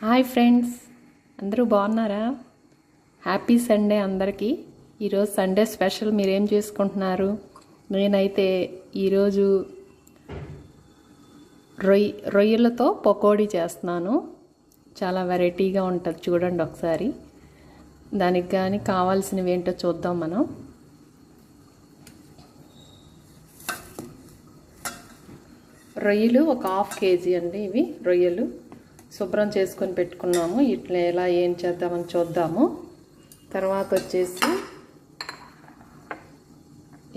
Hi friends అందరూ బాగున్నారా? Happy Sunday అందరికీ. ఈరోజు సండే స్పెషల్ మీరేం చేసుకుంటున్నారు? నేనైతే ఈరోజు రొయ్య రొయ్యలతో పకోడీ చేస్తున్నాను. చాలా వెరైటీగా ఉంటుంది చూడండి ఒకసారి. దానికి కానీ కావాల్సినవి ఏంటో చూద్దాం మనం. రొయ్యలు ఒక హాఫ్ కేజీ అండి ఇవి రొయ్యలు. శుభ్రం చేసుకొని పెట్టుకున్నాము. ఇట్లా ఎలా ఏం చేద్దామని చూద్దాము. తర్వాత వచ్చేసి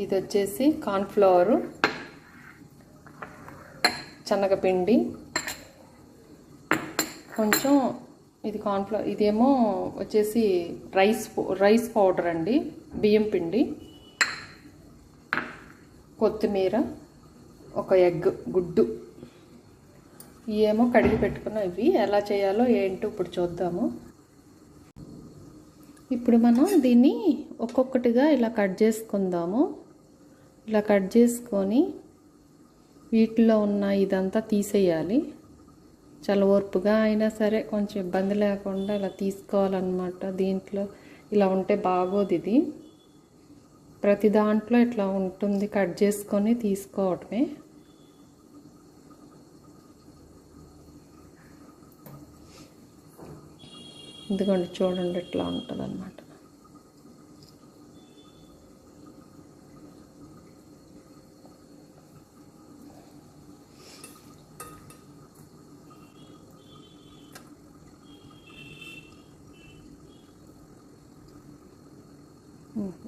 ఇది వచ్చేసి కార్న్ఫ్లవరు శనగపిండి కొంచెం ఇది కార్న్ఫ్లవర్ ఇదేమో వచ్చేసి రైస్ రైస్ పౌడర్ అండి బియ్యం పిండి కొత్తిమీర ఒక ఎగ్ గుడ్డు. ఏమో కడిగి పెట్టుకున్న ఇవి. ఎలా చేయాలో ఏంటో ఇప్పుడు చూద్దాము. ఇప్పుడు మనం దీన్ని ఒక్కొక్కటిగా ఇలా కట్ చేసుకుందాము. ఇలా కట్ చేసుకొని వీటిలో ఉన్న ఇదంతా తీసేయాలి. చాలా ఓర్పుగా అయినా సరే కొంచెం ఇబ్బంది లేకుండా ఇలా తీసుకోవాలన్నమాట. దీంట్లో ఇలా ఉంటే బాగోదు ఇది. ప్రతి దాంట్లో ఇట్లా ఉంటుంది కట్ చేసుకొని తీసుకోవటమే. ఇదిగోండి చూడండి ఇట్లా ఉంటుంది అనమాట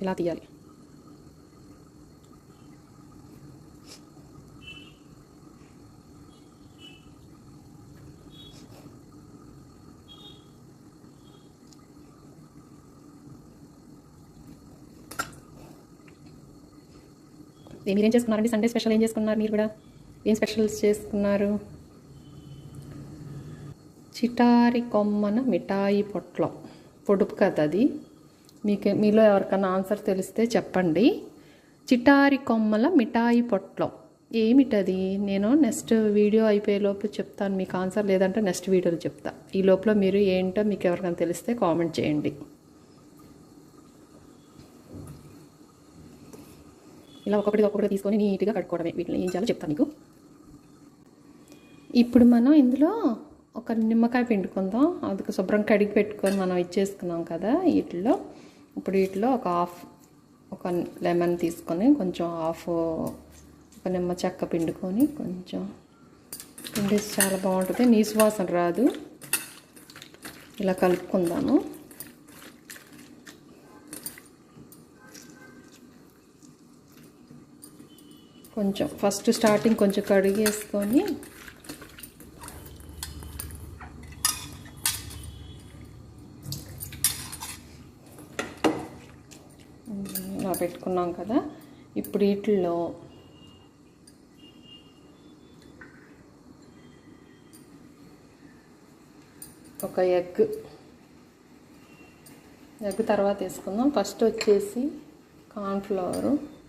ఇలా తీయాలి. మీరేం చేసుకున్నారండి సండే స్పెషల్ ఏం చేసుకున్నారు మీరు కూడా? ఏం స్పెషల్స్ చేసుకున్నారు చిటారి కొమ్మన మిఠాయి పొట్ల. పొడుపు కదా అది. మీకు మీలో ఎవరికైనా ఆన్సర్ తెలిస్తే చెప్పండి. చిటారి కొమ్మల మిఠాయి పొట్ల. ఏమిటది? నేను నెక్స్ట్ వీడియో అయిపోయే లోపల చెప్తాను. మీకు ఆన్సర్ లేదంటే నెక్స్ట్ వీడియోలో చెప్తా. ఈ లోపల మీరు ఏంటో మీకు ఎవరికైనా తెలిస్తే కామెంట్ చేయండి. ఇలా ఒకటి ఒక్కొక్కటి తీసుకొని నీట్గా కట్టుకోవడమే వీటిని ఏం చేయాలో చెప్తాను మీకు ఇప్పుడు మనం ఇందులో ఒక నిమ్మకాయ పిండుకుందాం. అది శుభ్రం కడిగి పెట్టుకొని మనం ఇచ్చేసుకున్నాం కదా వీటిలో ఇప్పుడు వీటిలో ఒక హాఫ్ ఒక లెమన్ తీసుకొని కొంచెం హాఫ్ ఒక నిమ్మ చెక్క పిండుకొని కొంచెం పిండేసి చాలా బాగుంటుంది. నీసు వాసన రాదు. ఇలా కలుపుకుందాము. కొంచెం ఫస్ట్ స్టార్టింగ్ కొంచెం కడిగేసుకొని ఇలా పెట్టుకున్నాం కదా. ఇప్పుడు వీటిల్లో ఒక ఎగ్. ఎగ్ తర్వాత వేసుకుందాం. ఫస్ట్ వచ్చేసి కార్న్ఫ్లవరు.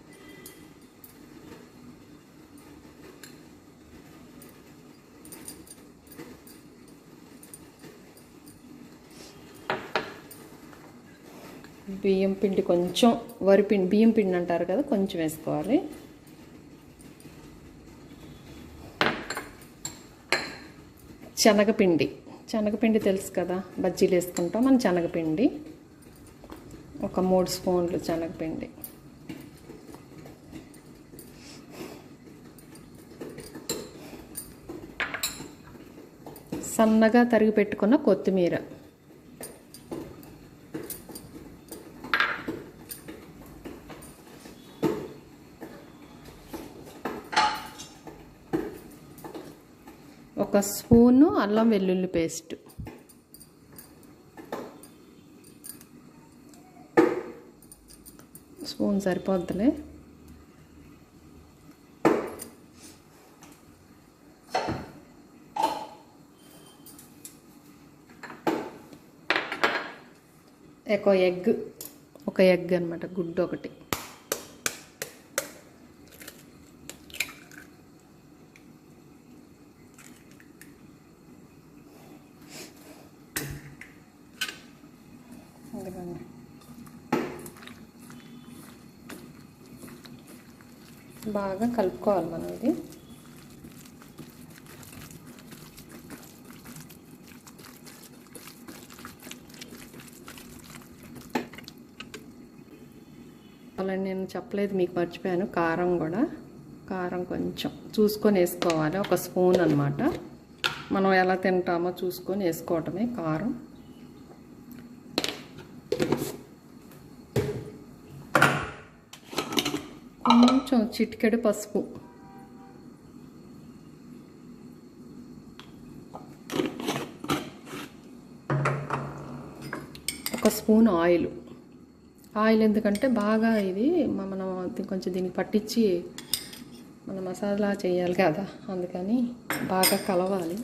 బియ్యం పిండి కొంచెం వరి పిండి బియ్యం పిండి అంటారు కదా కొంచెం వేసుకోవాలి. శనగపిండి. శనగపిండి తెలుసు కదా బజ్జీలు వేసుకుంటాం మన శనగపిండి. ఒక మూడు స్పూన్లు శనగపిండి. సన్నగా తరిగి పెట్టుకున్న కొత్తిమీర. ఒక స్పూను అల్లం వెల్లుల్లి పేస్ట్. స్పూన్ సరిపోద్దులే. ఒక ఎగ్ ఒక ఎగ్ అనమాట గుడ్డు ఒకటి ఇదిగోండి బాగా కలుపుకోవాలి మనం ఇది. అలా నేను చెప్పలేదు మీకు మర్చిపోయాను. కారం కూడా. కారం కొంచెం చూసుకొని వేసుకోవాలి. ఒక స్పూన్ అనమాట మనం ఎలా తింటామో చూసుకొని వేసుకోవటమే కారం కొంచెం చిటికెడు పసుపు. ఒక స్పూన్ ఆయిల్. ఆయిల్ ఎందుకంటే బాగా ఇది మనం కొంచెం దీన్ని పట్టించి మన మసాలా చేయాలి కదా అందుకని బాగా కలవాలి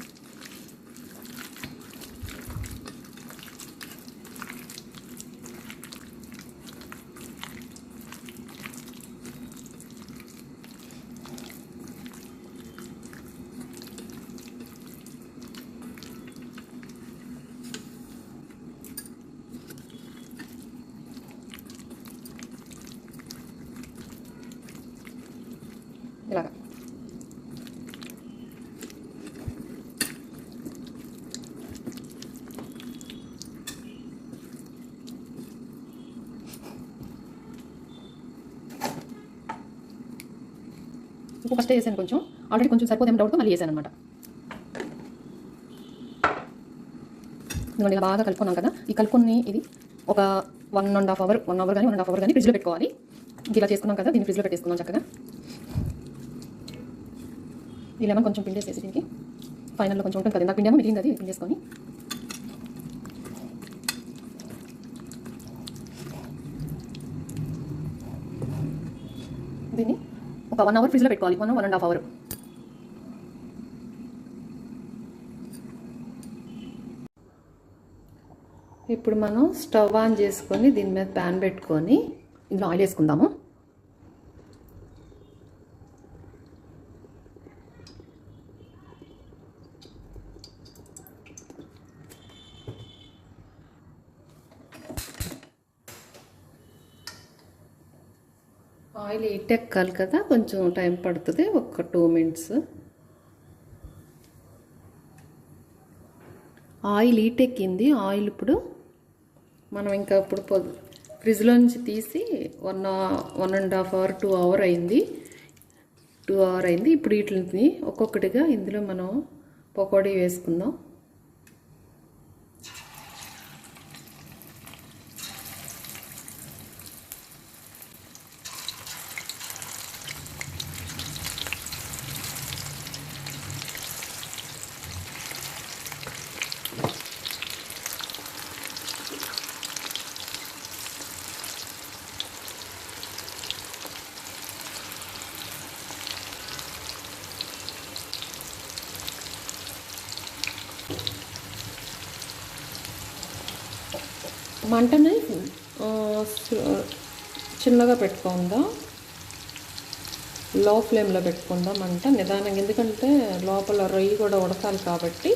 ఇలాగా ఉప్పు ఫస్ట్ వేసాను కొంచెం. ఆల్రెడీ కొంచెం సరిపోతే డౌట్తో మళ్ళీ వేసాను అనమాట ఇదిగోండి ఇలా బాగా కలుపుకున్నాం కదా. ఈ కలుపుకుని ఇది ఒక one and half hour one hour కానీ వన్ అండ్ హాఫ్ అవర్ కానీ ఫ్రిడ్జ్లో పెట్టుకోవాలి. ఇలా చేసుకున్నాం కదా దీన్ని ఫ్రిడ్జ్లో పెట్టేసుకుందాం చక్కగా. ఈ లెమన్ కొంచెం పిండేసేసి దీనికి. ఫైనల్లో కొంచెం ఉంటుంది కదా ఇందాక పిండేమో మిగిలింది అది పిండేసుకొని దీన్ని ఒక వన్ అవర్ ఫ్రిడ్జ్లో పెట్టుకోవాలి. One one and half hour ఇప్పుడు మనం స్టవ్ ఆన్ చేసుకొని దీని మీద ప్యాన్ పెట్టుకొని ఇందులో ఆయిల్ వేసుకుందాము. ఆయిల్ హీట్ ఎక్కాలి కదా కొంచెం టైం పడుతుంది ఒక టూ మినిట్స్. ఆయిల్ హీట్ ఎక్కింది ఆయిల్ ఇప్పుడు మనం ఇంకా ఇప్పుడు పొద్దు ఫ్రిడ్జ్లో నుంచి తీసి one one and half hour two hour అయింది. టూ అవర్ అయింది ఇప్పుడు వీటిని ఒక్కొక్కటిగా ఇందులో మనం పకోడీ వేసుకుందాం. మంటని చిన్నగా పెట్టుకుందాం. లో ఫ్లేమ్లో పెట్టుకుందాం మంట. నిదానంగా ఎందుకంటే లోపల రొయ్యి కూడా ఉడకాలి కాబట్టి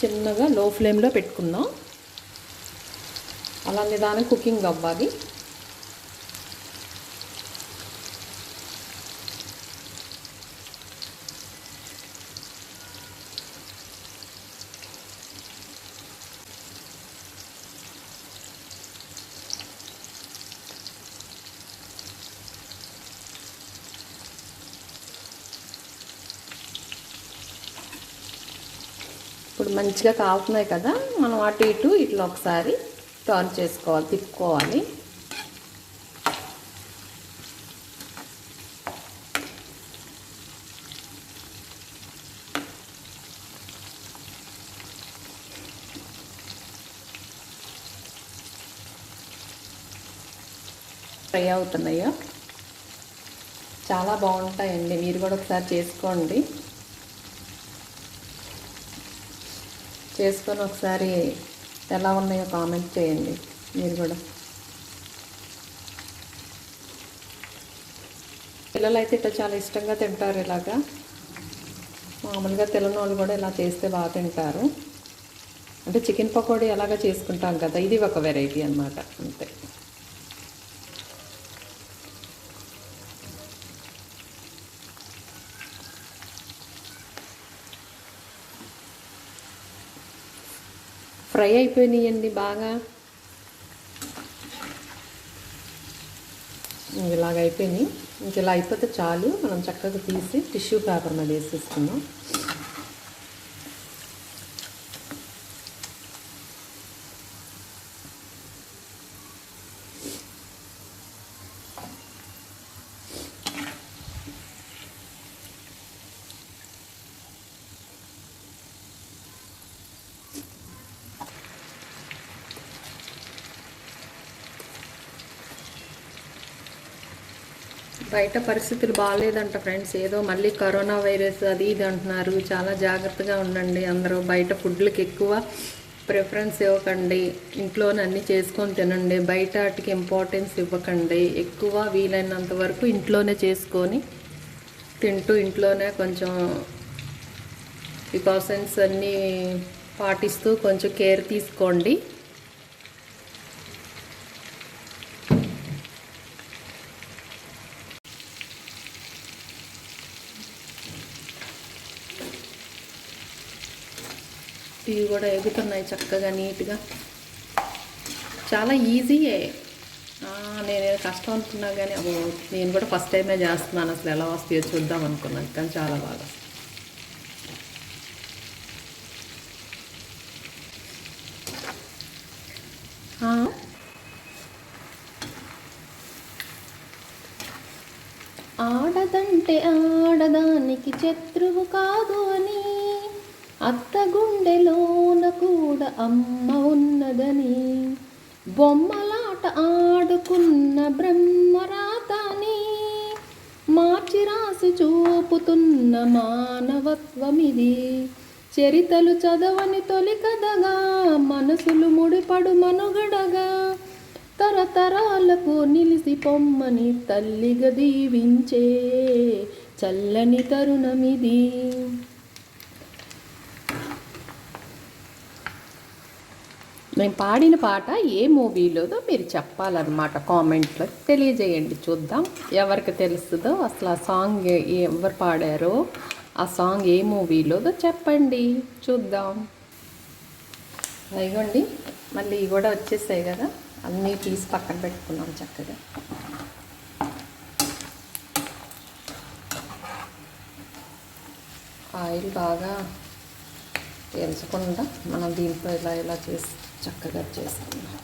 చిన్నగా లో ఫ్లేమ్లో పెట్టుకుందాం. అలా నిదానం కుకింగ్ అవ్వాలి. ఇప్పుడు మంచిగా కాలుతున్నాయి కదా మనం అటు ఇటు ఇట్లా ఒకసారి టర్న్ చేసుకోవాలి తిప్పుకోవాలి. ఫ్రై అవుతున్నాయో? చాలా బాగుంటాయండి మీరు కూడా ఒకసారి చేసుకోండి. చేసుకొని ఒకసారి ఎలా ఉన్నాయో కామెంట్ చేయండి. మీరు కూడా. పిల్లలు అయితే ఇట్లా చాలా ఇష్టంగా తింటారు ఇలాగా. మామూలుగా తెలనోళ్ళు వాళ్ళు కూడా ఇలా చేస్తే బాగా తింటారు. అంటే చికెన్ పకోడీ ఎలాగ చేసుకుంటాం కదా ఇది ఒక వెరైటీ అనమాట అంతే. ఫ్రై అయిపోయినాయండి బాగా. ఇలాగ అయిపోయినాయి. ఇంక ఇలా అయిపోతే చాలు. మనం చక్కగా తీసి టిష్యూ పేపర్ మీద వేసేసుకుందాం. బయట పరిస్థితులు బాగాలేదంట ఫ్రెండ్స్. ఏదో మళ్ళీ కరోనా వైరస్ అది ఇది అంటున్నారు. చాలా జాగ్రత్తగా ఉండండి అందరూ. బయట ఫుడ్లకి ఎక్కువ ప్రిఫరెన్స్ ఇవ్వకండి. ఇంట్లోనే అన్నీ చేసుకొని తినండి. బయట వాటికి ఇంపార్టెన్స్ ఇవ్వకండి. ఎక్కువ వీలైనంత వరకు ఇంట్లోనే చేసుకొని తింటూ ఇంట్లోనే కొంచెం ప్రికాషన్స్ అన్నీ పాటిస్తూ కొంచెం కేర్ తీసుకోండి. ఇవి కూడా ఎగుతున్నాయి చక్కగా నీట్గా. చాలా ఈజీయే. ఆ, నేనేదో కష్టం అనుకున్నా కానీ అబ్బో నేను కూడా ఫస్ట్ టైమే చేస్తున్నాను. అసలు ఎలా వస్తాయో చూద్దాం అనుకున్నాను కానీ చాలా బాగా వస్తాయి. ఆ, ఆడదంటే ఆడదానికి శత్రువు కాదు అని అత్త గుండెలోన కూడా అమ్మ ఉన్నదని బొమ్మలాట ఆడుకున్న బ్రహ్మరాతని మార్చి రాసి చూపుతున్న మానవత్వమిది. చరితలు చదవని తొలి కదగా మనసులు ముడిపడు మనుగడగా తరతరాలకు నిలిసి పొమ్మని తల్లిగా దీవించే చల్లని తరుణమిది. మేము పాడిన పాట ఏ మూవీలోదో మీరు చెప్పాలన్నమాట కామెంట్లో. తెలియజేయండి చూద్దాం. ఎవరికి తెలుస్తుందో అసలు ఆ సాంగ్ ఎవరు పాడారో ఆ సాంగ్ ఏ మూవీలోదో చెప్పండి చూద్దాం. ఇగోండి మళ్ళీ ఇవి కూడా వచ్చేసాయి కదా. అన్నీ తీసి పక్కన పెట్టుకున్నాం చక్కగా. ఆయిల్ బాగా తెలుసుకుండా మనం దీంట్లో ఇలా ఇలా చేసి చక్కగా చేసుకుందాం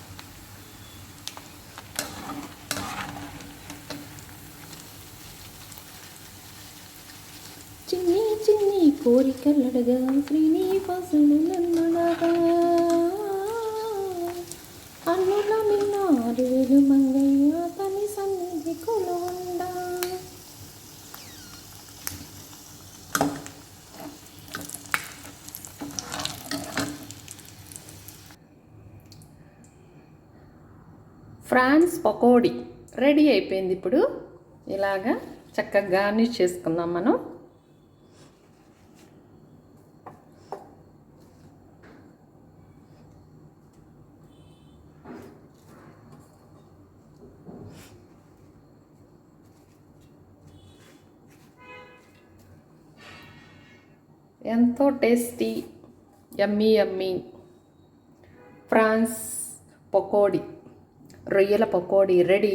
చిన్ని చిన్ని కోరికలడగా శ్రీనివాసుడు నన్నడగా అన్నుల మిన్న అరువేలు మంగయ్య తని సన్నిధి కొలుండా ఫ్రాన్స్ పకోడీ రెడీ అయిపోయింది ఇప్పుడు. ఇలాగా చక్కగా గార్నిష్ చేసుకుందాం మనం. ఎంతో tasty yummy yummy. Prawns pakodi. రొయ్యల పకోడీ రెడీ